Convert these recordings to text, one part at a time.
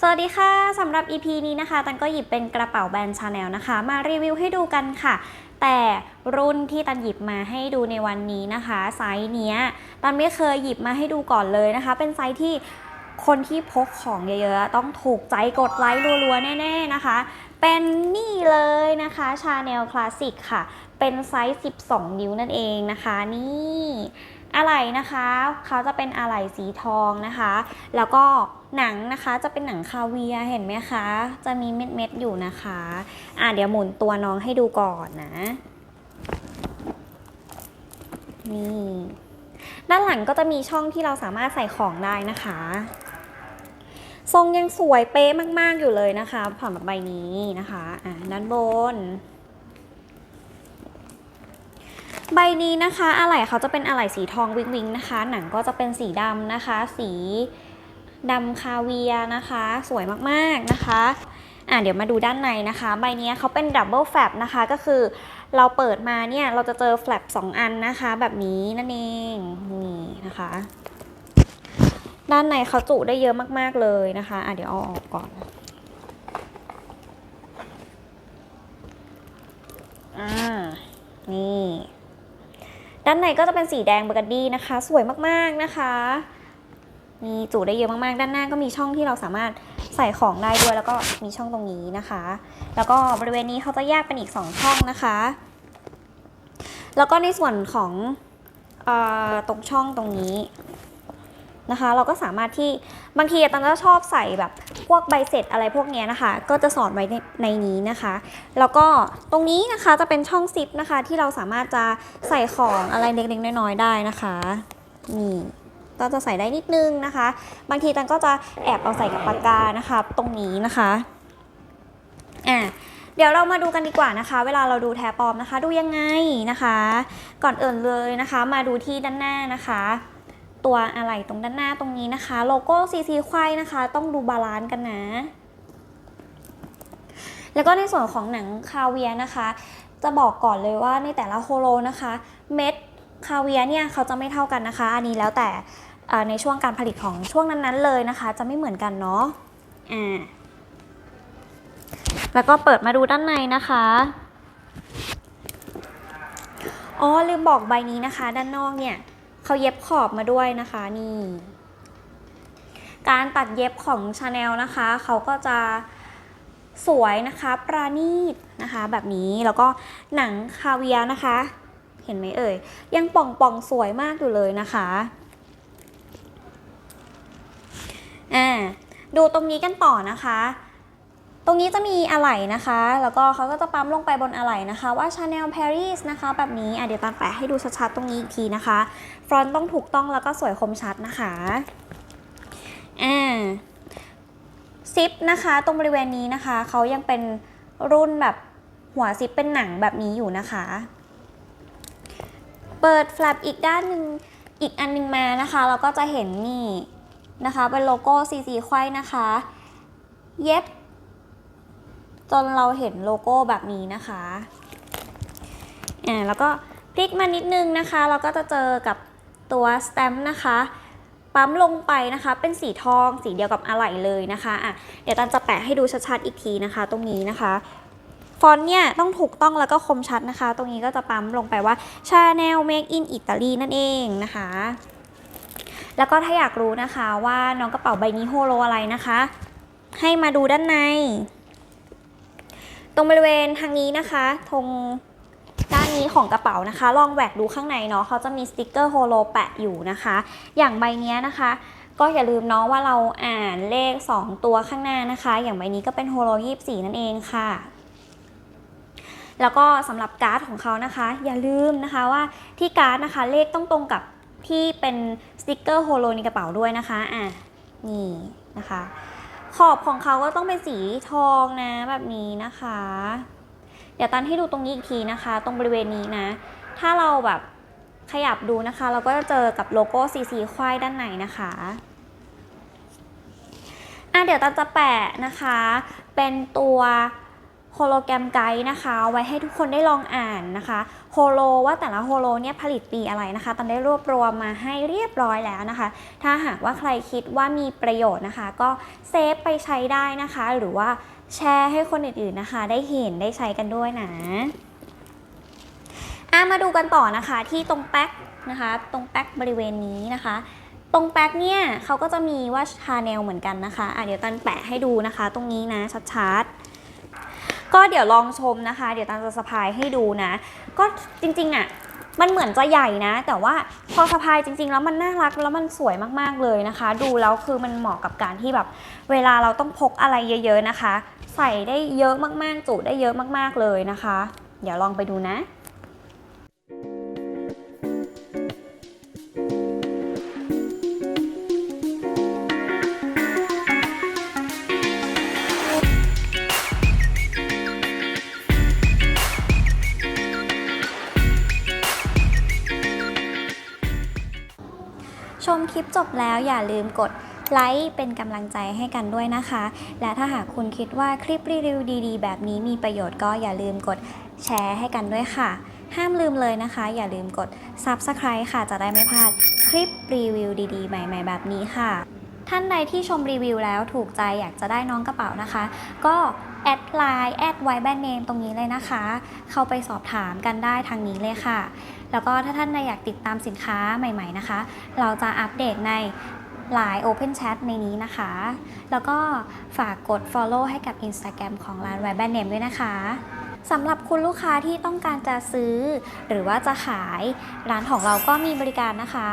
สวัสดีค่ะสำหรับ EP นี้นะคะ ตันก็หยิบเป็นกระเป๋าแบรนด์ชาแนลนะคะ มารีวิวให้ดูกันค่ะ แต่รุ่นที่ตันหยิบมาให้ดูในวันนี้นะคะ ไซส์เนี้ย ตันไม่เคยหยิบมาให้ดูก่อนเลยนะคะ เป็นไซส์ที่คนที่พกของเยอะๆ ต้องถูกใจกดไลค์รัวๆ แน่ๆนะคะ เป็นนี่เลยนะคะชาแนลคลาสสิกค่ะ เป็นไซส์ 12 นิ้วนั่นเองนะคะ นี่ อะไหล่นะคะเขาจะเป็นอะไหล่สีทองนะคะ แล้วก็หนังนะคะจะเป็นหนังคาเวียเห็นไหมคะ จะมีเม็ดๆอยู่นะคะอะเดี๋ยวหมุนตัวน้องให้ดูก่อนนะ นี่ด้านหลังก็จะมีช่องที่เราสามารถใส่ของได้นะคะ ทรงยังสวยเป๊ะมาก ๆ อยู่เลยนะคะผ่อนแบบใบนี้นะคะอะด้านบน ใบนี้นะคะอะไหล่เขาจะเป็นอะไหล่สีทองวิงวิงนะคะ หนังก็จะเป็นสีดำนะคะ สีดำคาเวียนะคะ สวยมากๆนะคะอะเดี๋ยวมาดูด้านในนะคะ ใบนี้เขาเป็นดับเบิลแฟลนะคะ ก็คือเราเปิดมาเนี่ย เราจะเจอแฟลปสองอันนะคะ แบบนี้นั่นเอง นี่นะคะ ด้านในเขาจุได้เยอะมากๆเลยนะคะอะเดี๋ยวเอาออกก่อนอ่านี่ ด้านในก็จะเป็นสีแดงเบอร์กันดี้นะคะ สวยมากๆนะคะ มีจุได้เยอะมากๆ ด้านหน้าก็มีช่องที่เราสามารถใส่ของได้ด้วย แล้วก็มีช่องตรงนี้นะคะ แล้วก็บริเวณนี้เขาจะแยกเป็นอีก 2 ช่องนะคะ แล้วก็ในส่วนของออตรงช่องตรงนี้ นะคะ เราก็สามารถที่บางทีอาจารย์ก็ชอบใส่แบบพวกใบเสร็จอะไรพวกนี้นะคะ ก็จะสอนไว้ในในนี้นะคะ แล้วก็ตรงนี้นะคะจะเป็นช่องซิปนะคะ ที่เราสามารถจะใส่ของอะไรเล็กๆน้อยๆได้นะคะนี่ก็จะใส่ได้นิดนึงนะคะ บางทีตันก็จะแอบเอาใส่กับปากกานะคะ ตรงนี้นะคะอะเดี๋ยวเรามาดูกันดีกว่านะคะ เวลาเราดูแท้ปลอมนะคะ ดูยังไงนะคะ ก่อนอื่นเลยนะคะ มาดูที่ด้านหน้านะคะ ตัวอะไรตรงด้านหน้าตรงนี้นะคะ โลโก้ซีซีควายนะคะ ต้องดูบาลานซ์กันนะ แล้วก็ในส่วนของหนังคาเวียนะคะ จะบอกก่อนเลยว่าในแต่ละโฮโลนะคะ เม็ดคาเวียเนี่ยเขาจะไม่เท่ากันนะคะ อันนี้แล้วแต่ในช่วงการผลิตของช่วงนั้นๆเลยนะคะ จะไม่เหมือนกันเนาะอ่าแล้วก็เปิดมาดูด้านในนะคะอ๋อลืมบอกใบนี้นะคะ ด้านนอกเนี่ย เขาเย็บขอบมาด้วยนะคะนี่การตัดเย็บของชาแนลนะคะเขาก็จะสวยนะคะปราณีตนะคะแบบนี้แล้วก็หนังคาเวียนะคะ เห็นไหมเอ่ย ยังป่องป่องสวยมากอยู่เลยนะคะอ่าดูตรงนี้กันต่อนะคะ ตรงนี้จะมีอะไหล่นะคะ แล้วก็เขาก็จะปั๊มลงไปบนอะไหล่นะคะ ว่า Chanel Paris นะคะ แบบนี้เดี๋ยวตามแปะให้ดูชัดๆตรงนี้อีกทีนะคะ ฟรอนต์ต้องถูกต้องแล้วก็สวยคมชัดนะคะอ่าซิปนะคะ ตรงบริเวณนี้นะคะเขายังเป็นรุ่นแบบหัวซิปเป็นหนังแบบนี้อยู่นะคะ เปิดแฟลปอีกด้านหนึ่งอีกอันหนึงมานะคะ เราก็จะเห็นนี่นะคะ เป็นโลโก้ซีซีควายนะคะ เย็บ จนเราเห็นโลโก้แบบนี้นะคะอ่าแล้วก็พลิกมานิดนึงนะคะ เราก็จะเจอกับตัวสแตมป์นะคะ ปั๊มลงไปนะคะ เป็นสีทองสีเดียวกับอะไหล่เลยนะคะอะเดี๋ยวตันจะแปะให้ดูชัดๆอีกทีนะคะ ตรงนี้นะคะ ฟอนต์เนี่ยต้องถูกต้องแล้วก็คมชัดนะคะ ตรงนี้ก็จะปั๊มลงไปว่า Chanel Make in Italy นั่นเองนะคะ แล้วก็ถ้าอยากรู้นะคะว่าน้องกระเป๋าใบนี้โฮโลอะไรนะคะ ให้มาดูด้านใน ตรงบริเวณทางนี้นะคะตรงด้านนี้ของกระเป๋านะคะ ลองแหวกดูข้างในเนาะเขาจะมีสติกเกอร์โฮโลแปะอยู่นะคะ อย่างใบนี้นะคะ ก็อย่าลืมเนาะว่าเราอ่านเลข 2 ตัวข้างหน้านะคะ อย่างใบนี้ก็เป็นโฮโล24 นั่นเองค่ะ แล้วก็สำหรับการ์ดของเขานะคะ อย่าลืมนะคะว่าที่การ์ดนะคะเลขต้องตรงกับที่เป็นสติกเกอร์โฮโลในกระเป๋าด้วยนะคะอะนี่นะคะ ขอบของเขาก็ต้องเป็นสีทองนะแบบนี้นะคะ เดี๋ยวตันให้ดูตรงนี้อีกทีนะคะ ตรงบริเวณนี้นะ ถ้าเราแบบขยับดูนะคะ เราก็จะเจอกับโลโก้สีสีควายด้านในนะคะอะเดี๋ยวตันจะแปะนะคะ เป็นตัว โฮโลแกรมไกด์นะคะ ไว้ให้ทุกคนได้ลองอ่านนะคะโฮโลว่าแต่ละโฮโลเนี่ยผลิตปีอะไรนะคะตันได้รวบรวมมาให้เรียบร้อยแล้วนะคะ ถ้าหากว่าใครคิดว่ามีประโยชน์นะคะ ก็เซฟไปใช้ได้นะคะ หรือว่าแชร์ให้คนอื่นๆนะคะ ได้เห็นได้ใช้กันด้วยนะอะมาดูกันต่อนะคะที่ตรงแป๊กนะคะ ตรงแป๊กบริเวณนี้นะคะตรงแป๊กเนี่ยเขาก็จะมีว่าชาแนลเหมือนกันนะคะอะเดี๋ยวตันแปะให้ดูนะคะ ตรงนี้นะชัดๆ ก็เดี๋ยวลองชมนะคะ เดี๋ยวตามจะสะพายให้ดูนะ ก็จริงๆอะมันเหมือนจะใหญ่นะ แต่ว่าพอสะพายจริง ๆ แล้วมันน่ารักแล้วมันสวยมากๆเลยนะคะ ดูแล้วคือมันเหมาะกับการที่แบบ เวลาเราต้องพกอะไรเยอะ ๆนะคะ ใส่ได้เยอะมากๆ จุได้เยอะมากๆเลยนะคะ เดี๋ยวลองไปดูนะ ชมคลิปจบแล้วอย่าลืมกดไลค์เป็นกำลังใจให้กันด้วยนะคะ และถ้าหากคุณคิดว่าคลิปรีวิวดีๆ แบบนี้มีประโยชน์ก็อย่าลืมกดแชร์ให้กันด้วยค่ะ ห้ามลืมเลยนะคะ อย่าลืมกด Subscribe ค่ะ จะได้ไม่พลาดคลิปรีวิวดี ๆ ใหม่ ๆ แบบนี้ค่ะ ท่านใดที่ชมรีวิวแล้วถูกใจอยากจะได้น้องกระเป๋านะคะ ก็ แอดไลน์แอดไวแบนเนมตรงนี้เลยนะคะ เข้าไปสอบถามกันได้ทางนี้เลยค่ะ แล้วก็ถ้าท่านอยากติดตามสินค้าใหม่ ๆนะคะ เราจะอัปเดตใน Line Open Chat ในนี้นะคะ แล้วก็ฝากกด Follow ให้กับ Instagram ของร้านไวแบนเนมด้วยนะคะสำหรับคุณลูกค้าที่ต้องการจะซื้อ หรือว่าจะขายร้านของเราก็มีบริการนะคะ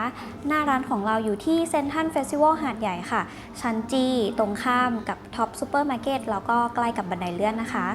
หน้าร้านของเราอยู่ที่เซนทันเฟสติวัลหาดใหญ่ค่ะ ชั้นจีตรงข้ามกับท็อปซูเปอร์มาร์เก็ตแล้วก็ใกล้กับบันไดเลื่อนนะคะ